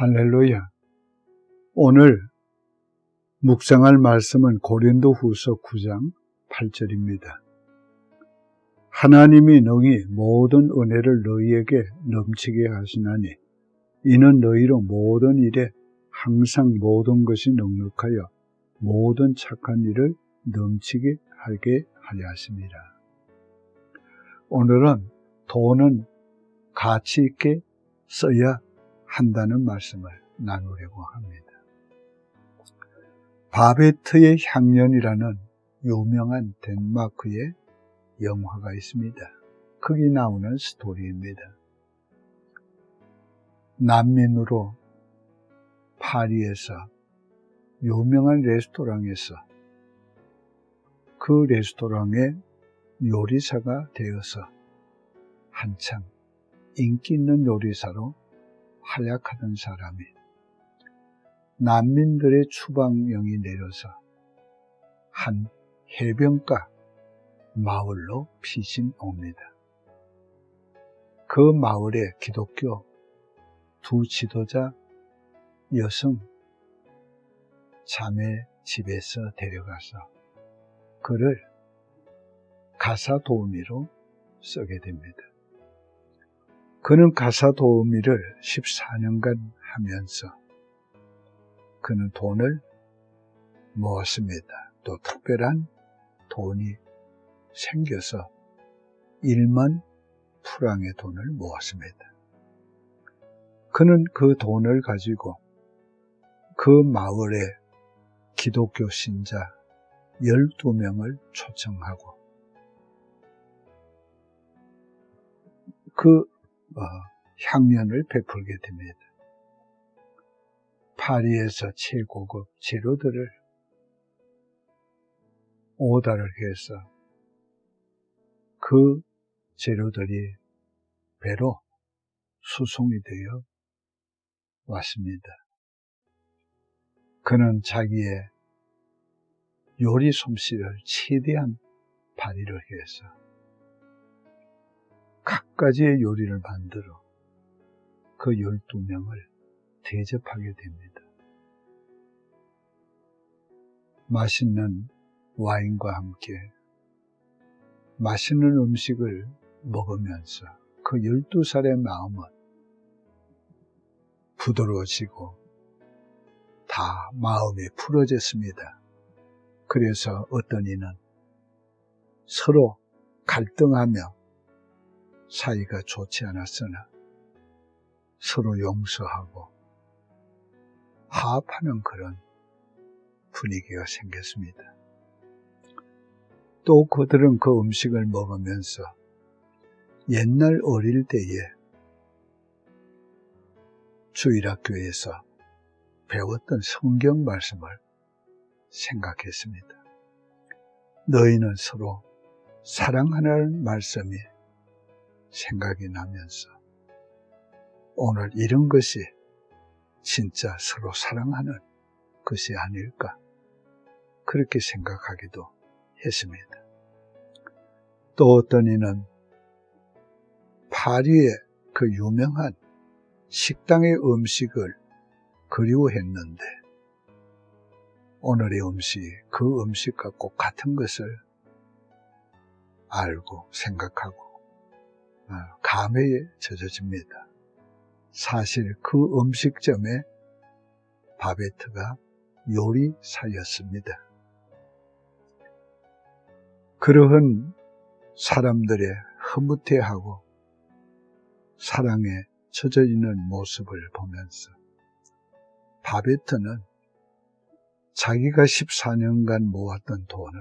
할렐루야. 오늘 묵상할 말씀은 고린도 후서 9장 8절입니다. 하나님이 능히 모든 은혜를 너희에게 넘치게 하시나니 이는 너희로 모든 일에 항상 모든 것이 넉넉하여 모든 착한 일을 넘치게 하게 하려 하십니다. 오늘은 돈은 가치 있게 써야 한다는 말씀을 나누려고 합니다. 바베트의 향연이라는 유명한 덴마크의 영화가 있습니다. 거기 나오는 스토리입니다. 난민으로 파리에서 유명한 레스토랑에서 그 레스토랑의 요리사가 되어서 한참 인기 있는 요리사로 활약하던 사람이 난민들의 추방령이 내려서 한 해변가 마을로 피신 옵니다. 그 마을에 기독교 두 지도자 여성 자매 집에서 데려가서 그를 가사 도우미로 쓰게 됩니다. 그는 가사 도우미를 14년간 하면서 그는 돈을 모았습니다. 또 특별한 돈이 생겨서 1만 프랑의 돈을 모았습니다. 그는 그 돈을 가지고 그 마을에 기독교 신자 12명을 초청하고 그 어, 향연을 베풀게 됩니다. 파리에서 최고급 재료들을 오다를 해서 그 재료들이 배로 수송이 되어 왔습니다. 그는 자기의 요리 솜씨를 최대한 발휘를 해서 각 가지의 요리를 만들어 그 12명을 대접하게 됩니다. 맛있는 와인과 함께 맛있는 음식을 먹으면서 그 12살의 마음은 부드러워지고 다 마음이 풀어졌습니다. 그래서 어떤 이는 서로 갈등하며 사이가 좋지 않았으나 서로 용서하고 화합하는 그런 분위기가 생겼습니다. 또 그들은 그 음식을 먹으면서 옛날 어릴 때에 주일학교에서 배웠던 성경 말씀을 생각했습니다. 너희는 서로 사랑하는 말씀이 생각이 나면서 오늘 이런 것이 진짜 서로 사랑하는 것이 아닐까 그렇게 생각하기도 했습니다. 또 어떤 이는 파리의 그 유명한 식당의 음식을 그리워했는데 오늘의 음식, 그 음식과 꼭 같은 것을 알고 생각하고 어, 감회에 젖어집니다. 사실 그 음식점에 바베트가 요리사였습니다. 그러한 사람들의 흐뭇해하고 사랑에 젖어 있는 모습을 보면서 바베트는 자기가 14년간 모았던 돈을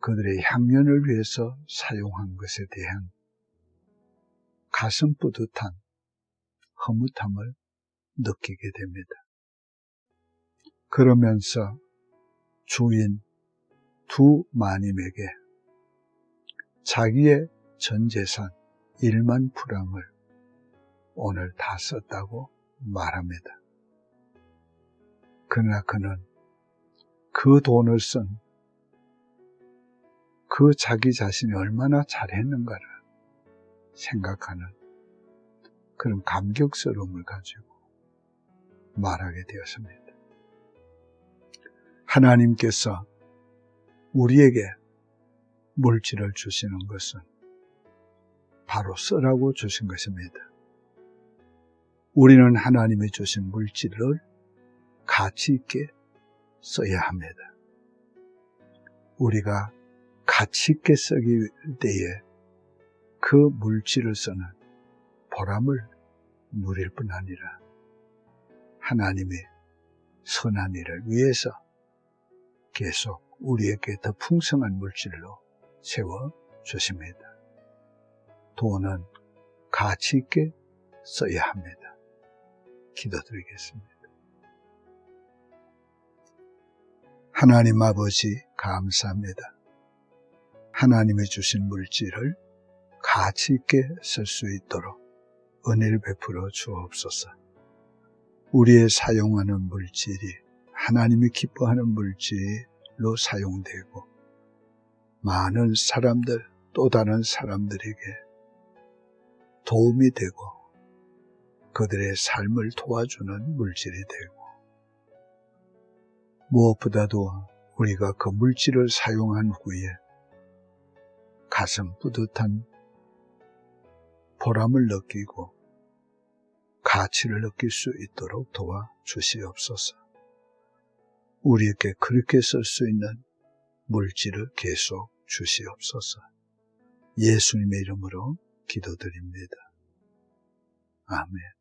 그들의 향연을 위해서 사용한 것에 대한 가슴 뿌듯한 허무함을 느끼게 됩니다. 그러면서 주인 두 마님에게 자기의 전 재산 1만 프랑을 오늘 다 썼다고 말합니다. 그러나 그는 그 돈을 쓴 그 자기 자신이 얼마나 잘했는가를 생각하는 그런 감격스러움을 가지고 말하게 되었습니다. 하나님께서 우리에게 물질을 주시는 것은 바로 쓰라고 주신 것입니다. 우리는 하나님이 주신 물질을 가치 있게 써야 합니다. 우리가 가치 있게 쓰기 때에 그 물질을 쓰는 보람을 누릴 뿐 아니라 하나님이 선한 일을 위해서 계속 우리에게 더 풍성한 물질로 세워 주십니다. 돈은 가치 있게 써야 합니다. 기도드리겠습니다. 하나님 아버지 감사합니다. 하나님이 주신 물질을 가치 있게 쓸 수 있도록 은혜를 베풀어 주옵소서. 우리의 사용하는 물질이 하나님이 기뻐하는 물질로 사용되고 많은 사람들 또 다른 사람들에게 도움이 되고 그들의 삶을 도와주는 물질이 되고 무엇보다도 우리가 그 물질을 사용한 후에 가슴 뿌듯한 보람을 느끼고 가치를 느낄 수 있도록 도와 주시옵소서. 우리에게 그렇게 쓸 수 있는 물질을 계속 주시옵소서. 예수님의 이름으로 기도드립니다. 아멘.